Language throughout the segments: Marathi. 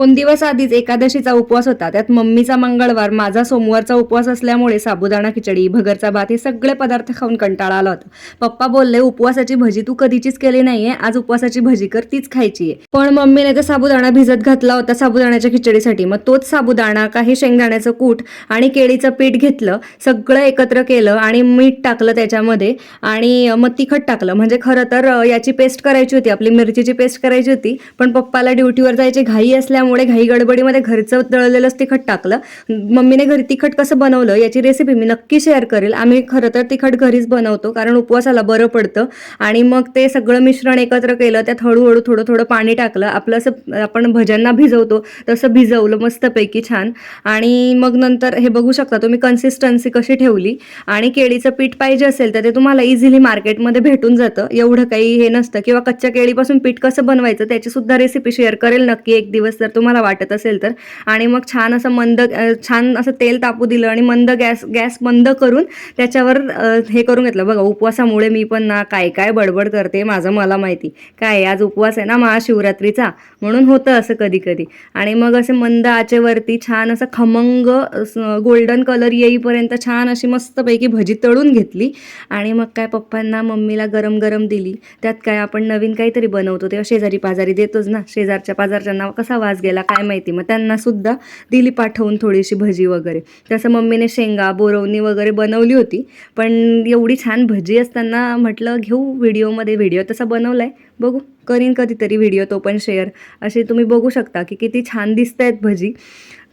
दोन दिवस आधीच एकादशीचा उपवास होता. त्यात मम्मीचा मंगळवार माझा सोमवारचा उपवास असल्यामुळे साबुदाणा खिचडी भगरचा भात हे सगळे पदार्थ खाऊन कंटाळा आला होता. पप्पा बोलले उपवासाची भजी तू कधीचीच केली नाहीये आज उपवासाची भजी कर तीच खायची आहे. पण मम्मीने तर साबुदाणा भिजत घातला होता साबुदाण्याच्या खिचडीसाठी. मग तोच साबुदाणा काही शेंगदाण्याचं कूट आणि केळीचं पीठ घेतलं सगळं एकत्र केलं आणि मीठ टाकलं त्याच्यामध्ये आणि मग तिखट टाकलं. म्हणजे खरं तर याची पेस्ट करायची होती आपली मिरचीची पेस्ट करायची होती पण पप्पाला ड्युटीवर जायची घाई असल्यामुळे घाई गडबडीमध्ये घरचं तळलेलंच तिखट टाकलं. मम्मीने घरी तिखट कसं बनवलं याची रेसिपी मी नक्की शेअर करेल. आम्ही खरं तर तिखट घरीच बनवतो कारण उपवासाला बरं पडतं. आणि मग ते सगळं मिश्रण एकत्र केलं त्यात हळूहळू थोडं थोडं पाणी टाकलं. आपलं असं आपण भज्यांना भिजवतो तसं भिजवलं मस्तपैकी छान. आणि मग नंतर हे बघू शकता तुम्ही कन्सिस्टन्सी कशी ठेवली. आणि केळीचं पीठ पाहिजे असेल तर ते तुम्हाला इझिली मार्केटमध्ये भेटून जातं. एवढं काही हे नसतं. किंवा कच्च्या केळीपासून पीठ कसं बनवायचं त्याची सुद्धा रेसिपी शेअर करेल नक्की एक दिवस. जर तुम्हाला वाटत असेल तर. आणि मग छान असं मंद छान असं तेल तापू दिलं आणि मंद गॅस गॅस मंद करून त्याच्यावर हे करून घेतलं. बघा उपवासामुळे मी पण ना काय काय बडबड करते माझं मला माहिती. काय आज उपवास आहे ना महाशिवरात्रीचा. म्हणून होतं असं कधी कधी आणि मग असे मंद आचेवरती छान असं खमंग गोल्डन कलर येईपर्यंत छान अशी मस्तपैकी भजी तळून घेतली. आणि मग काय पप्पांना मम्मीला गरम गरम दिली. त्यात काय आपण नवीन काहीतरी बनवतो. तेव्हा शेजारी पाजारी देतोच ना. शेजारच्या पाजारच्यांना कसा वाज वास गेला काय माहिती. मग त्यांना सुद्धा दिली पाठवून थोडीशी भजी वगैरे. तसं मम्मीने शेंगा बोरवणी वगैरे बनवली होती. पण एवढी छान भजी असताना म्हटलं घेऊ व्हिडिओमध्ये व्हिडिओ तसा बनवला आहे बघू करीन कधीतरी व्हिडिओ तो पण शेअर. असे तुम्ही बघू शकता की किती छान दिसत आहेत भजी.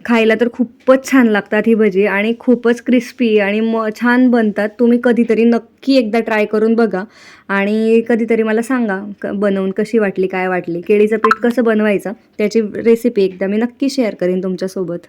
खायला तर खूपच छान लागतात ही भजी आणि खूपच क्रिस्पी आणि म छान बनतात. तुम्ही कधीतरी नक्की एकदा ट्राय करून बघा. आणि कधीतरी मला सांगा क बनवून कशी वाटली काय वाटली? केळीचं पीठ कसं बनवायचं? त्याची रेसिपी एकदा मी नक्की शेअर करेन तुमच्यासोबत.